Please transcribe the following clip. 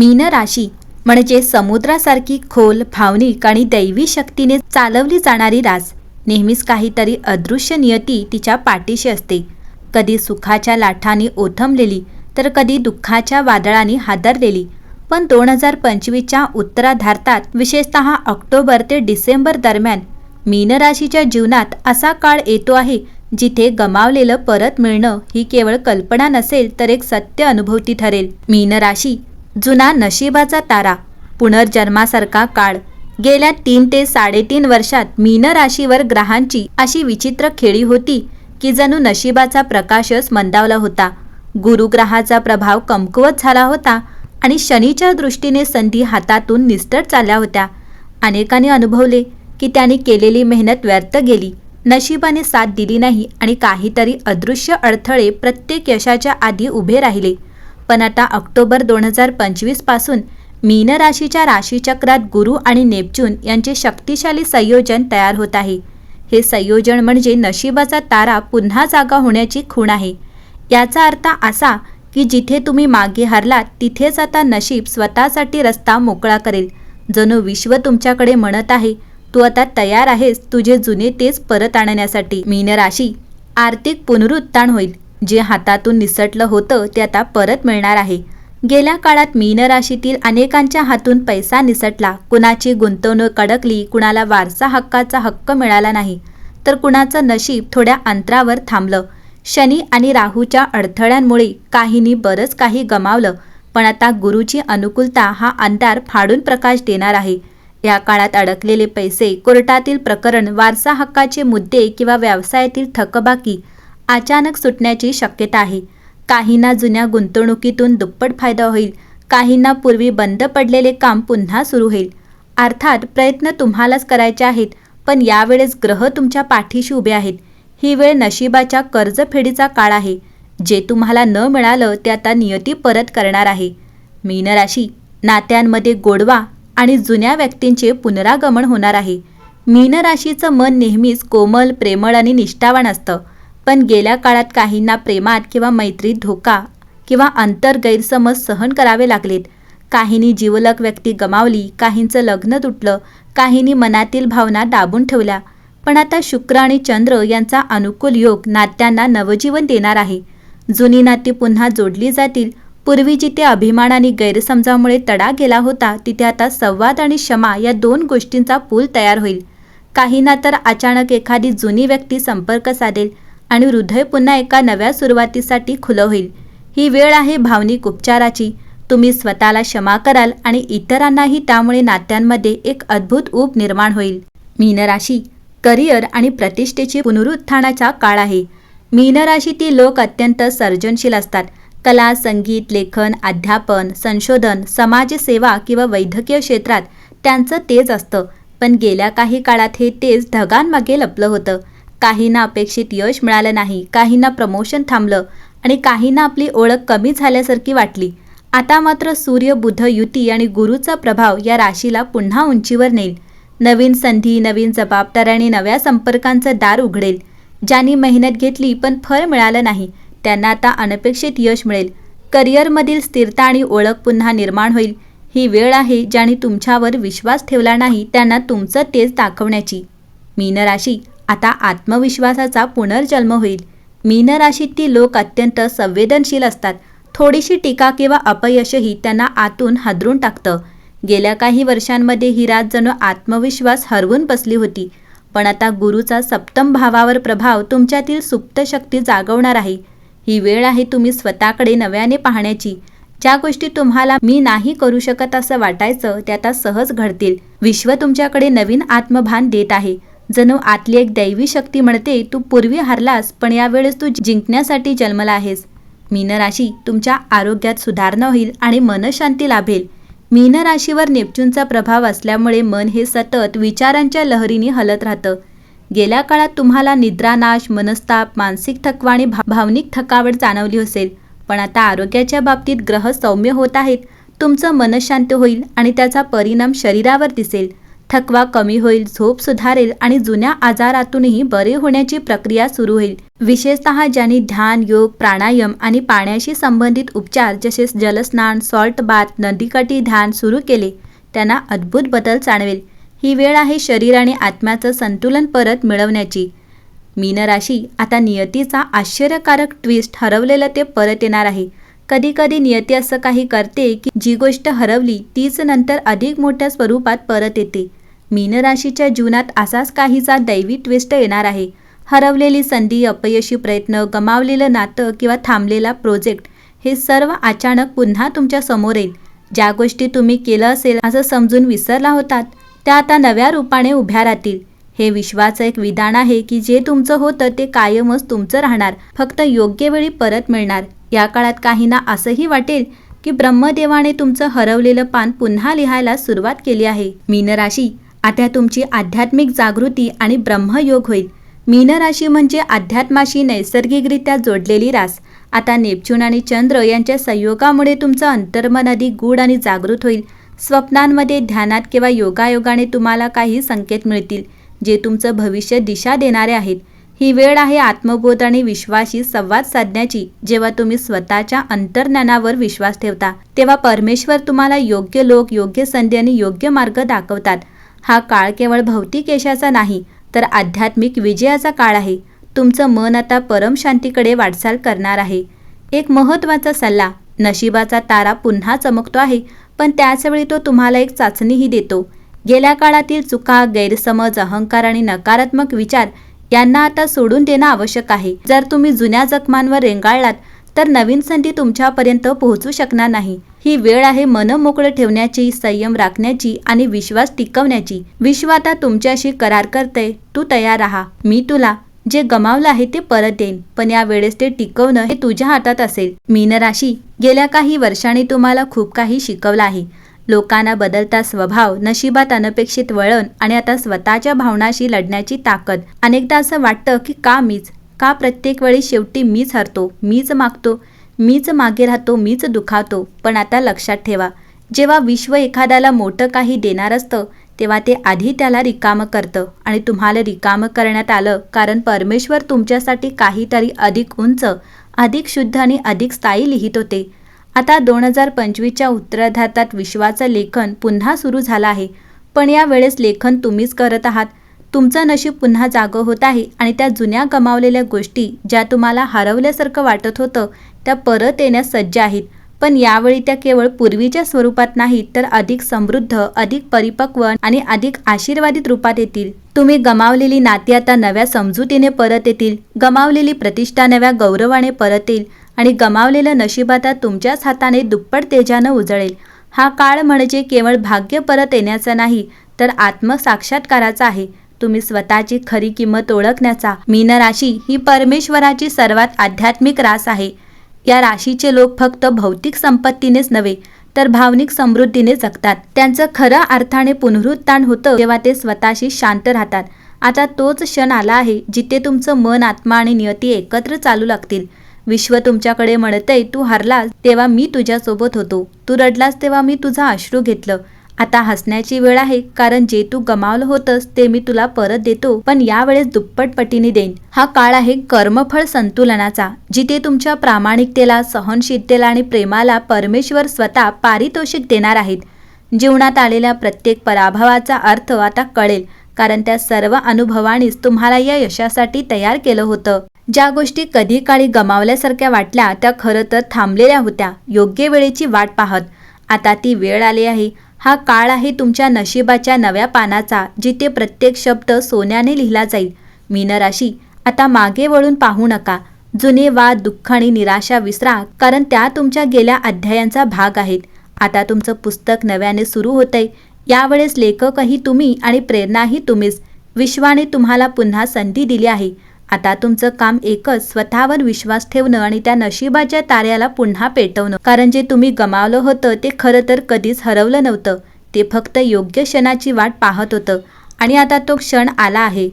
मीन राशी म्हणजे समुद्रासारखी खोल भावनिक आणि दैवी शक्तीने चालवली जाणारी रास. नेहमीच काहीतरी अदृश्य नियती तिच्या पाठीशी असते. कधी सुखाच्या लाठांनी ओथमलेली तर कधी दुःखाच्या वादळाने हादरलेली. पण दोन हजार पंचवीसच्या उत्तराधार्तात विशेषतः ऑक्टोबर ते डिसेंबर दरम्यान मीनराशीच्या जीवनात असा काळ येतो आहे जिथे गमावलेलं परत मिळणं ही केवळ कल्पना नसेल तर एक सत्य अनुभूती ठरेल. मीनराशी जुना नशिबाचा तारा पुनर्जन्मासारखा काळ. गेल्या तीन ते साडेतीन वर्षात मीन राशीवर ग्रहांची अशी विचित्र खेळी होती की जणू नशिबाचा प्रकाशच मंदावला होता. गुरुग्रहाचा प्रभाव कमकुवत झाला होता आणि शनीच्या दृष्टीने संधी हातातून निस्तट चालल्या होत्या. अनेकांनी अनुभवले की त्यांनी केलेली मेहनत व्यर्थ गेली. नशिबाने साथ दिली नाही आणि काहीतरी अदृश्य अडथळे प्रत्येक यशाच्या आधी उभे राहिले. पण आता ऑक्टोबर दोन हजार पंचवीसपासून मीन राशीच्या राशीचक्रात गुरु आणि नेपच्यून यांचे शक्तिशाली संयोजन तयार होत आहे. हे संयोजन म्हणजे नशिबाचा तारा पुन्हा जागा होण्याची खूण आहे. याचा अर्थ असा की जिथे तुम्ही मागे हरलात तिथेच आता नशीब स्वतःसाठी रस्ता मोकळा करेल. जणू विश्व तुमच्याकडे म्हणत आहे तू आता तयार आहेस तुझे जुने तेच परत आणण्यासाठी. मीन राशी आर्थिक पुनरुत्थान होईल. जे हातातून निसटलं होतं ते आता परत मिळणार आहे. गेल्या काळात मीन राशीतील अनेकांच्या हातून पैसा निसटला. कुणाची गुंतवणूक अडकली कुणाला वारसा हक्काचा हक्क मिळाला नाही. तर कुणाचं नशीब थोड्या अंतरावर थांबलं. शनी आणि राहूच्या अडथळ्यांमुळे काहींनी बरंच काही गमावलं. पण आता गुरुची अनुकूलता हा अंधार फाडून प्रकाश देणार आहे. या काळात अडकलेले पैसे कोर्टातील प्रकरण वारसा हक्काचे मुद्दे किंवा व्यवसायातील थकबाकी अचानक सुटण्याची शक्यता आहे. काहींना जुन्या गुंतवणुकीतून दुप्पट फायदा होईल काहींना पूर्वी बंद पडलेले काम पुन्हा सुरू होईल. अर्थात प्रयत्न तुम्हालाच करायचे आहेत पण यावेळेस ग्रह तुमच्या पाठीशी उभे आहेत. ही वेळ नशिबाच्या कर्जफेडीचा काळ आहे. जे तुम्हाला न मिळालं ते आता नियती परत करणार आहे. मीनराशी नात्यांमध्ये गोडवा आणि जुन्या व्यक्तींचे पुनरागमन होणार आहे. मीनराशीचं मन नेहमीच कोमल प्रेमळ आणि निष्ठावान असतं. पण गेल्या काळात काहींना प्रेमात किंवा मैत्रीत धोका किंवा अंतर गैरसमज सहन करावे लागलेत. काहींनी जीवलक व्यक्ती गमावली काहींचं लग्न तुटलं काहींनी मनातील भावना दाबून ठेवल्या. पण आता शुक्र आणि चंद्र यांचा अनुकूल योग नात्यांना नवजीवन देणार आहे. जुनी नाती पुन्हा जोडली जातील. पूर्वी जिथे अभिमान आणि गैरसमजामुळे तडा गेला होता तिथे आता संवाद आणि क्षमा या दोन गोष्टींचा पूल तयार होईल. काहींना तर अचानक एखादी जुनी व्यक्ती संपर्क साधेल आणि हृदय पुन्हा एका नव्या सुरुवातीसाठी खुलं होईल. ही वेळ आहे भावनिक उपचाराची. तुम्ही स्वतःला क्षमा कराल आणि इतरांनाही त्यामुळे नात्यांमध्ये एक अद्भुत ऊब निर्माण होईल. मीनराशी करिअर आणि प्रतिष्ठेची पुनरुत्थानाचा काळ आहे. मीनराशीतील लोक अत्यंत सर्जनशील असतात. कला संगीत लेखन अध्यापन संशोधन समाजसेवा किंवा वैद्यकीय क्षेत्रात त्यांचं तेज असतं. पण गेल्या काही काळात हे तेज ढगांमागे लपलं होतं. काहींना अपेक्षित यश मिळालं नाही काहींना प्रमोशन थांबलं आणि काहींना आपली ओळख कमी झाल्यासारखी वाटली. आता मात्र सूर्य बुध युती आणि गुरुचा प्रभाव या राशीला पुन्हा उंचीवर नेईल. नवीन संधी नवीन जबाबदाऱ्या आणि नव्या संपर्कांचं दार उघडेल. ज्यांनी मेहनत घेतली पण फळ मिळालं नाही त्यांना आता अनपेक्षित यश मिळेल. करिअरमधील स्थिरता आणि ओळख पुन्हा निर्माण होईल. ही वेळ आहे ज्यांनी तुमच्यावर विश्वास ठेवला नाही त्यांना तुमचं तेज दाखवण्याची. मीनराशी आता आत्मविश्वासाचा पुनर्जन्म होईल. मीनराशीतील लोक अत्यंत संवेदनशील असतात. थोडीशी टीका किंवा अपयशही त्यांना आतून हादरून टाकतं. गेल्या काही वर्षांमध्ये ही रात जणू आत्मविश्वास हरवून बसली होती. पण आता गुरुचा सप्तम भावावर प्रभाव तुमच्यातील सुप्त शक्ती जागवणार आहे. ही वेळ आहे तुम्ही स्वतःकडे नव्याने पाहण्याची. ज्या गोष्टी तुम्हाला मी नाही करू शकत असं वाटायचं त्या आता सहज घडतील. विश्व तुमच्याकडे नवीन आत्मभान देत आहे. जणू आतली एक दैवी शक्ती म्हणते तू पूर्वी हरलास पण यावेळेस तू जिंकण्यासाठी जन्मला आहेस. मीनराशी तुमच्या आरोग्यात सुधारणा होईल आणि मनशांती लाभेल. मीनराशीवर नेपच्यूनचा प्रभाव असल्यामुळे मन हे सतत विचारांच्या लहरीने हलत राहतं. गेल्या काळात तुम्हाला निद्रानाश मनस्ताप मानसिक थकवा आणि भा भावनिक थकावट जाणवली असेल. पण आता आरोग्याच्या बाबतीत ग्रह सौम्य होत आहेत. तुमचं मनशांत होईल आणि त्याचा परिणाम शरीरावर दिसेल. थकवा कमी होईल झोप सुधारेल आणि जुन्या आजारातूनही बरे होण्याची प्रक्रिया सुरू होईल. विशेषतः ज्यांनी ध्यान योग प्राणायाम आणि पाण्याशी संबंधित उपचार जसे जलस्नान सॉल्ट बाथ नदीकाठी ध्यान सुरू केले त्यांना अद्भुत बदल जाणवेल. ही वेळ आहे शरीर आणि आत्म्याचं संतुलन परत मिळवण्याची. मीनराशी आता नियतीचा आश्चर्यकारक ट्विस्ट हरवलेलं ते परत येणार आहे. कधी कधी नियती असं काही करते की जी गोष्ट हरवली तीच नंतर अधिक मोठ्या स्वरूपात परत येते. मीन राशीच्या जीवनात असाच काहीचा दैवी ट्विस्ट येणार आहे. हरवलेली संधी अपयशी प्रयत्न गमावलेलं नातं किंवा थांबलेला प्रोजेक्ट हे सर्व अचानक पुन्हा तुमच्यासमोर येईल. ज्या गोष्टी तुम्ही केलं असेल असं समजून विसरला होतात त्या आता नव्या रूपाने उभ्या राहतील. हे विश्वाचं एक विधान आहे की जे तुमचं होतं ते कायमच तुमचं राहणार. फक्त योग्य वेळी परत मिळणार. या काळात काहींना असंही वाटेल की ब्रह्मदेवाने तुमचं हरवलेलं पान पुन्हा लिहायला सुरुवात केली आहे. मीन राशी आता तुमची आध्यात्मिक जागृती आणि ब्रह्मयोग होईल. मीन राशी म्हणजे अध्यात्माशी नैसर्गिकरित्या जोडलेली रास. आता नेपच्यून आणि चंद्र यांच्या संयोगामुळे तुमचं अंतर्मन अधिक गूढ आणि जागृत होईल. स्वप्नांमध्ये ध्यानात किंवा योगायोगाने तुम्हाला काही संकेत मिळतील जे तुमचं भविष्य दिशा देणारे आहेत. ही वेळ आहे आत्मबोध आणि विश्वाशी संवाद साधण्याची. जेव्हा तुम्ही स्वतःच्या अंतर्ज्ञानावर विश्वास ठेवता तेव्हा परमेश्वर तुम्हाला योग्य लोक योग्य संधी आणि योग्य मार्ग दाखवतात. हा काळ केवळ भौतिक यशाचा नाही तर आध्यात्मिक विजयाचा काळ आहे. तुमचं मन आता परमशांतीकडे वाटचाल करणार आहे. एक महत्त्वाचा सल्ला नशिबाचा तारा पुन्हा चमकतो आहे पण त्याचवेळी तो तुम्हाला एक चाचणीही देतो. गेल्या काळातील चुका गैरसमज अहंकार आणि नकारात्मक विचार यांना आता सोडून देणं आवश्यक आहे. जर तुम्ही जुन्या जखमांवर रेंगाळलात तर नवीन संधी तुमच्यापर्यंत पोहोचू शकणार नाही. ही वेळ आहे मन मोकळं ठेवण्याची संयम राखण्याची आणि विश्वास टिकवण्याची. विश्व आता तुमच्याशी करार करते तू तयार राहा. मी तुला जे गमावलं आहे ते परत येईन पण या वेळेस ते टिकवणं हे तुझ्या हातात असेल. मीन राशी गेल्या काही वर्षांनी तुम्हाला खूप काही शिकवलं आहे. लोकांना बदलता स्वभाव नशिबात अनपेक्षित वळण आणि आता स्वतःच्या भावनाशी लढण्याची ताकद. अनेकदा असं वाटतं की का मीच का प्रत्येक वेळी शेवटी मीच हरतो मीच मागतो. मीच मागे राहतो मीच दुखावतो पण आता लक्षात ठेवा. जेव्हा विश्व एखाद्याला मोठं काही देणार असतं तेव्हा ते आधी त्याला रिकामं करतं आणि तुम्हाला रिकामं करण्यात आलं कारण परमेश्वर तुमच्यासाठी काहीतरी अधिक उंच अधिक शुद्ध आणि अधिक स्थायी लिहित होते. आता दोन हजार पंचवीसच्या उत्तरार्धातात विश्वाचं लेखन पुन्हा सुरू झालं आहे. पण या वेळेस लेखन तुम्हीच करत आहात. तुमचं नशीब पुन्हा जागं होत आहे आणि त्या जुन्या गमावलेल्या गोष्टी ज्या तुम्हाला हरवल्यासारखं वाटत होतं त्या परत येण्यास सज्ज आहेत. पण यावेळी त्या केवळ पूर्वीच्या स्वरूपात नाहीत तर अधिक समृद्ध अधिक परिपक्व आणि अधिक आशीर्वादित रूपात येतील. तुम्ही गमावलेली नाती आता नव्या समजुतीने परत येतील गमावलेली प्रतिष्ठा नव्या गौरवाने परत येईल आणि गमावलेलं नशीब आता तुमच्याच हाताने दुप्पट तेजानं उजळेल. हा काळ म्हणजे केवळ भाग्य परत येण्याचा नाही तर आत्मसाक्षात्काराचा आहे. तुम्ही स्वतःची खरी किंमत ओळखण्याचा मीन राशी ही परमेश्वराची सर्वात आध्यात्मिक रास आहे. या राशीचे लोक फक्त भौतिक संपत्तीनेच नव्हे तर भावनिक समृद्धीने जगतात. त्यांचं खरं अर्थाने पुनरुत्थान होतं तेव्हा ते स्वतःशी शांत राहतात. आता तोच क्षण आला आहे जिथे तुमचं मन आत्मा आणि नियती एकत्र चालू लागतील. विश्व तुमच्याकडे म्हणतंय तू हरलास तेव्हा मी तुझ्यासोबत होतो. तू रडलास तेव्हा मी तुझा अश्रू घेतलं. आता हसण्याची वेळ आहे कारण जे तू गमावलं होतंस ते मी तुला परत देतो पण यावेळेस दुप्पट पटीने देईन. हा काळ आहे कर्मफळ संतुलनाचा जिथे तुमच्या प्रामाणिकतेला सहनशीलतेला आणि प्रेमाला परमेश्वर स्वतः पारितोषिक देणार आहेत. जीवनात आलेल्या प्रत्येक पराभवाचा अर्थ आता कळेल कारण त्या सर्व अनुभवानीच तुम्हाला या यशासाठी तयार केलं होतं. ज्या गोष्टी कधी काळी गमावल्यासारख्या वाटल्या त्या खरं तर थांबलेल्या होत्या योग्य वेळेची वाट पाहत. आता ती वेळ आली आहे हा काळ आहे तुमच्या नशिबाच्या नव्या पानाचा जिथे प्रत्येक शब्द सोन्याने लिहिला जाईल. मीनराशी आता मागे वळून पाहू नका. जुने वाद दुःख आणि निराशा विसरा कारण त्या तुमच्या गेल्या अध्यायांचा भाग आहेत. आता तुमचं पुस्तक नव्याने सुरू होतंय. यावेळेस लेखकही तुम्ही आणि प्रेरणाही तुम्हीच. विश्वाने तुम्हाला पुन्हा संधी दिली आहे. आता तुमचं काम एकच स्वतःवर विश्वास ठेवणं आणि त्या नशिबाच्या ताऱ्याला पुन्हा पेटवणं. कारण जे तुम्ही गमावलं होतं ते खरं तर कधीच हरवलं नव्हतं. ते फक्त योग्य क्षणाची वाट पाहत होतं. आणि आता तो क्षण आला आहे.